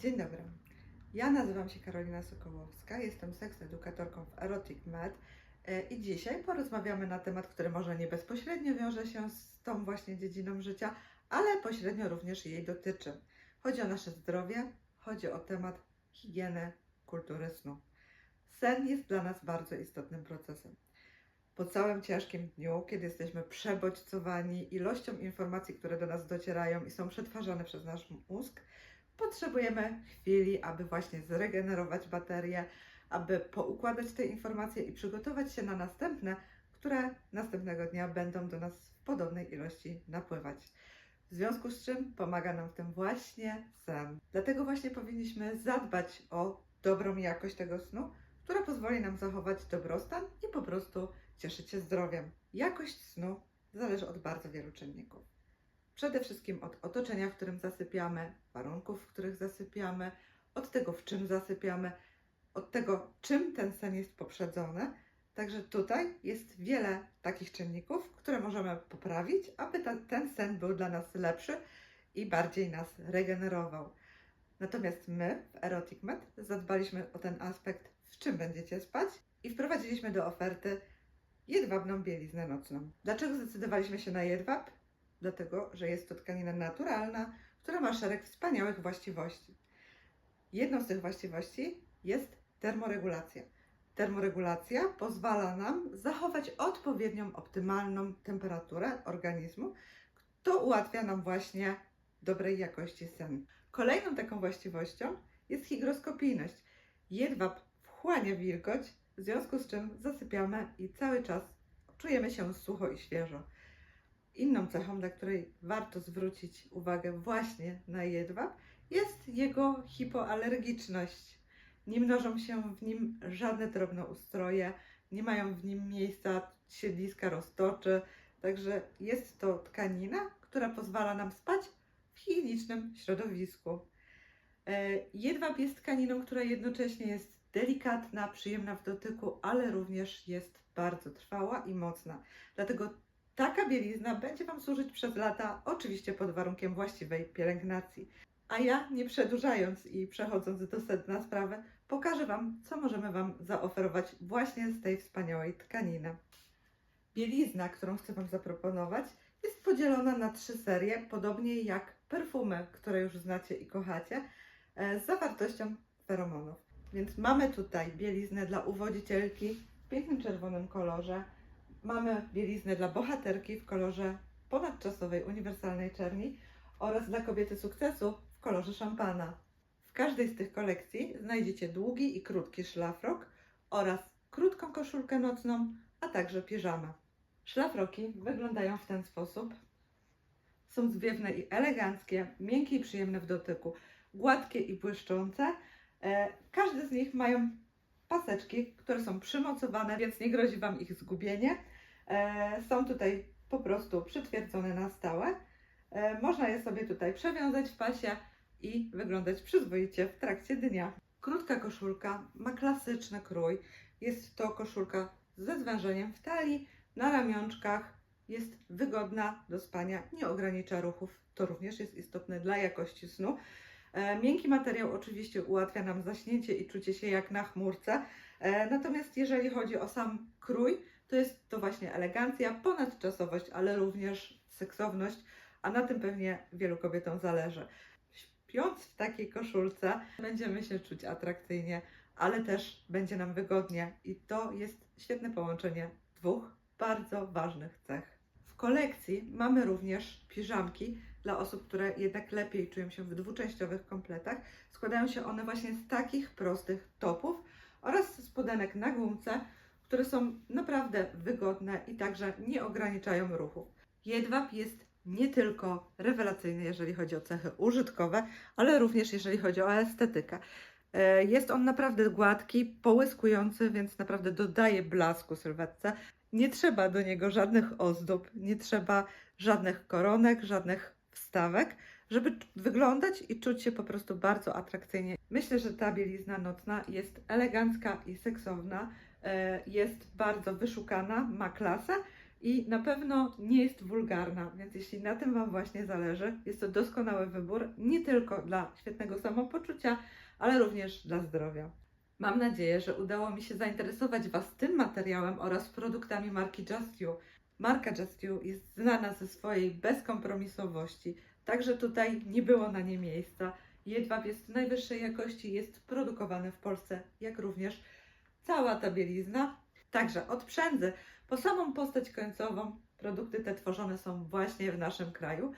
Dzień dobry. Ja nazywam się Karolina Sokołowska, jestem seksedukatorką w Erotic Med e, i dzisiaj porozmawiamy na temat, który może nie bezpośrednio wiąże się z tą właśnie dziedziną życia, ale pośrednio również jej dotyczy. Chodzi o nasze zdrowie, chodzi o temat higieny, kultury snu. Sen jest dla nas bardzo istotnym procesem. Po całym ciężkim dniu, kiedy jesteśmy przebodźcowani ilością informacji, które do nas docierają i są przetwarzane przez nasz mózg, potrzebujemy chwili, aby właśnie zregenerować baterię, aby poukładać te informacje i przygotować się na następne, które następnego dnia będą do nas w podobnej ilości napływać. W związku z czym pomaga nam w tym właśnie sen. Dlatego właśnie powinniśmy zadbać o dobrą jakość tego snu, która pozwoli nam zachować dobrostan i po prostu cieszyć się zdrowiem. Jakość snu zależy od bardzo wielu czynników. Przede wszystkim od otoczenia, w którym zasypiamy, warunków, w których zasypiamy, od tego, w czym zasypiamy, od tego, czym ten sen jest poprzedzony. Także tutaj jest wiele takich czynników, które możemy poprawić, aby ten sen był dla nas lepszy i bardziej nas regenerował. Natomiast my w Erotic Med zadbaliśmy o ten aspekt, w czym będziecie spać i wprowadziliśmy do oferty jedwabną bieliznę nocną. Dlaczego zdecydowaliśmy się na jedwab? Dlatego, że jest to tkanina naturalna, która ma szereg wspaniałych właściwości. Jedną z tych właściwości jest termoregulacja. Termoregulacja pozwala nam zachować odpowiednią, optymalną temperaturę organizmu, to ułatwia nam właśnie dobrej jakości sen. Kolejną taką właściwością jest hygroskopijność. Jedwab wchłania wilgoć, w związku z czym zasypiamy i cały czas czujemy się sucho i świeżo. Inną cechą, dla której warto zwrócić uwagę właśnie na jedwab, jest jego hipoalergiczność. Nie mnożą się w nim żadne drobnoustroje, nie mają w nim miejsca siedliska roztoczy, także jest to tkanina, która pozwala nam spać w higienicznym środowisku. E, Jedwab jest tkaniną, która jednocześnie jest delikatna, przyjemna w dotyku, ale również jest bardzo trwała i mocna. Dlatego taka bielizna będzie Wam służyć przez lata, oczywiście pod warunkiem właściwej pielęgnacji. A ja, nie przedłużając i przechodząc do sedna sprawy, pokażę Wam, co możemy Wam zaoferować właśnie z tej wspaniałej tkaniny. Bielizna, którą chcę Wam zaproponować, jest podzielona na trzy serie, podobnie jak perfumy, które już znacie i kochacie, e, z zawartością feromonów. Więc mamy tutaj bieliznę dla uwodzicielki w pięknym czerwonym kolorze, mamy bieliznę dla bohaterki w kolorze ponadczasowej uniwersalnej czerni oraz dla kobiety sukcesu w kolorze szampana. W każdej z tych kolekcji znajdziecie długi i krótki szlafrok oraz krótką koszulkę nocną, a także piżamę. Szlafroki wyglądają w ten sposób. Są zwiewne i eleganckie, miękkie i przyjemne w dotyku, gładkie i błyszczące. E, Każdy z nich mają paseczki, które są przymocowane, więc nie grozi Wam ich zgubienie. E, Są tutaj po prostu przytwierdzone na stałe. E, Można je sobie tutaj przewiązać w pasie i wyglądać przyzwoicie w trakcie dnia. Krótka koszulka ma klasyczny krój. Jest to koszulka ze zwężeniem w talii, na ramionczkach. Jest wygodna do spania, nie ogranicza ruchów. To również jest istotne dla jakości snu. E, Miękki materiał oczywiście ułatwia nam zaśnięcie i czucie się jak na chmurce. E, Natomiast jeżeli chodzi o sam krój, to jest to właśnie elegancja, ponadczasowość, ale również seksowność, a na tym pewnie wielu kobietom zależy. Śpiąc w takiej koszulce, będziemy się czuć atrakcyjnie, ale też będzie nam wygodnie i to jest świetne połączenie dwóch bardzo ważnych cech. Kolekcji mamy również piżamki dla osób, które jednak lepiej czują się w dwuczęściowych kompletach. Składają się one właśnie z takich prostych topów oraz spodenek na gumce, które są naprawdę wygodne i także nie ograniczają ruchów. Jedwab jest nie tylko rewelacyjny, jeżeli chodzi o cechy użytkowe, ale również jeżeli chodzi o estetykę. E, Jest on naprawdę gładki, połyskujący, więc naprawdę dodaje blasku sylwetce. Nie trzeba do niego żadnych ozdób, nie trzeba żadnych koronek, żadnych wstawek, żeby wyglądać i czuć się po prostu bardzo atrakcyjnie. Myślę, że ta bielizna nocna jest elegancka i seksowna, e, jest bardzo wyszukana, ma klasę i na pewno nie jest wulgarna, więc jeśli na tym Wam właśnie zależy, jest to doskonały wybór nie tylko dla świetnego samopoczucia, ale również dla zdrowia. Mam nadzieję, że udało mi się zainteresować Was tym materiałem oraz produktami marki Just You. Marka Just You jest znana ze swojej bezkompromisowości, także tutaj nie było na nie miejsca. Jedwab jest najwyższej jakości, jest produkowany w Polsce, jak również cała ta bielizna. Także od przędzy po samą postać końcową produkty te tworzone są właśnie w naszym kraju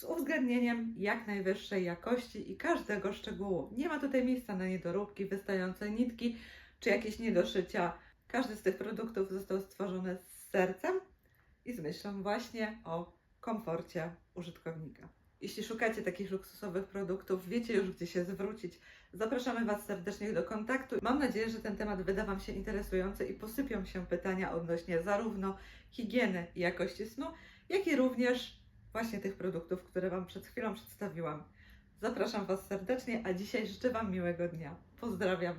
z uwzględnieniem jak najwyższej jakości i każdego szczegółu. Nie ma tutaj miejsca na niedoróbki, wystające nitki czy jakieś niedoszycia. Każdy z tych produktów został stworzony z sercem i z myślą właśnie o komforcie użytkownika. Jeśli szukacie takich luksusowych produktów, wiecie już gdzie się zwrócić. Zapraszamy Was serdecznie do kontaktu. Mam nadzieję, że ten temat wyda Wam się interesujący i posypią się pytania odnośnie zarówno higieny i jakości snu, jak i również właśnie tych produktów, które Wam przed chwilą przedstawiłam. Zapraszam Was serdecznie, a dzisiaj życzę Wam miłego dnia. Pozdrawiam.